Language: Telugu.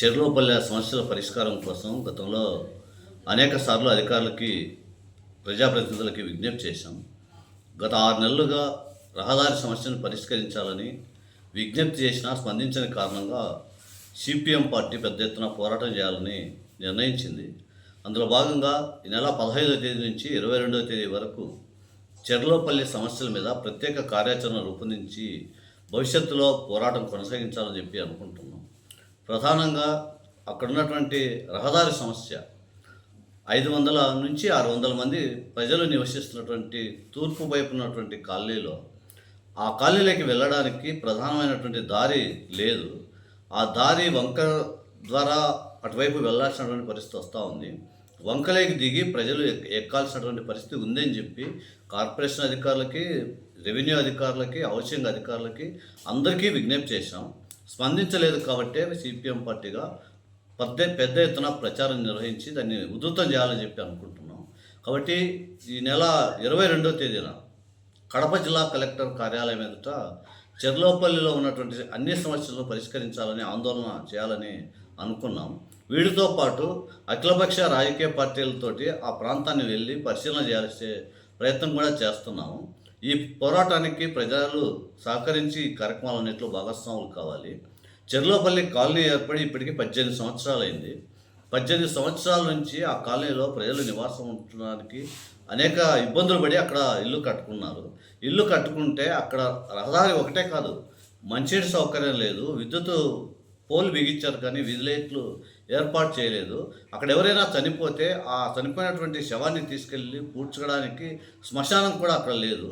చెర్లోపల్లె సమస్యల పరిష్కారం కోసం గతంలో అనేక సార్లు అధికారులకి ప్రజాప్రతినిధులకి విజ్ఞప్తి చేశాం. గత ఆరు నెలలుగా రహదారి సమస్యను పరిష్కరించాలని విజ్ఞప్తి చేసినా స్పందించని కారణంగా సిపిఎం పార్టీ పెద్ద ఎత్తున పోరాటం చేయాలని నిర్ణయించింది. అందులో భాగంగా ఈ నెల పదహైదవ తేదీ నుంచి ఇరవై రెండవ తేదీ వరకు చెర్లోపల్లి సమస్యల మీద ప్రత్యేక కార్యాచరణ రూపొందించి భవిష్యత్తులో పోరాటం కొనసాగించాలని చెప్పి అనుకుంటున్నాం. ప్రధానంగా అక్కడ ఉన్నటువంటి రహదారి సమస్య. ఐదు వందల నుంచి ఆరు వందల మంది ప్రజలు నివసిస్తున్నటువంటి తూర్పు వైపు ఉన్నటువంటి కాలనీలో ఆ కాలనీలోకి వెళ్ళడానికి ప్రధానమైనటువంటి దారి లేదు. ఆ దారి వంక ద్వారా అటువైపు వెళ్ళాల్సినటువంటి పరిస్థితి వస్తూ ఉంది. వంకలేకి దిగి ప్రజలు ఎక్కాల్సినటువంటి పరిస్థితి ఉందని చెప్పి కార్పొరేషన్ అధికారులకి రెవెన్యూ అధికారులకి హౌసింగ్ అధికారులకి అందరికీ విజ్ఞప్తి చేశాం. స్పందించలేదు కాబట్టే సిపిఎం పార్టీగా పెద్ద పెద్ద ఎత్తున ప్రచారం నిర్వహించి దాన్ని ఉధృతం చేయాలని చెప్పి అనుకుంటున్నాం. కాబట్టి ఈ నెల ఇరవై రెండవ తేదీన కడప జిల్లా కలెక్టర్ కార్యాలయం ఎదుట చెర్లోపల్లిలో ఉన్నటువంటి అన్ని సమస్యలను పరిష్కరించాలని ఆందోళన చేయాలని అనుకున్నాం. వీటితో పాటు అఖిలపక్ష రాజకీయ పార్టీలతోటి ఆ ప్రాంతాన్ని వెళ్ళి పరిశీలన చేయాల్సే ప్రయత్నం కూడా చేస్తున్నాము. ఈ పోరాటానికి ప్రజలు సహకరించి ఈ కార్యక్రమాలన్నింటిలో భాగస్వాములు కావాలి. చెర్లోపల్లి కాలనీ ఏర్పడి ఇప్పటికి పద్దెనిమిది సంవత్సరాలైంది. పద్దెనిమిది సంవత్సరాల నుంచి ఆ కాలనీలో ప్రజలు నివాసం ఉండడానికి అనేక ఇబ్బందులు పడి అక్కడ ఇల్లు కట్టుకున్నారు. ఇల్లు కట్టుకుంటే అక్కడ రహదారి ఒకటే కాదు. మంచినీటి సౌకర్యం లేదు. విద్యుత్ పోల్ బిగించారు కానీ విజిలైట్లు ఏర్పాటు చేయలేదు. అక్కడ ఎవరైనా చనిపోతే ఆ చనిపోయినటువంటి శవాన్ని తీసుకెళ్ళి పూడ్చడానికి శ్మశానం కూడా అక్కడ లేదు.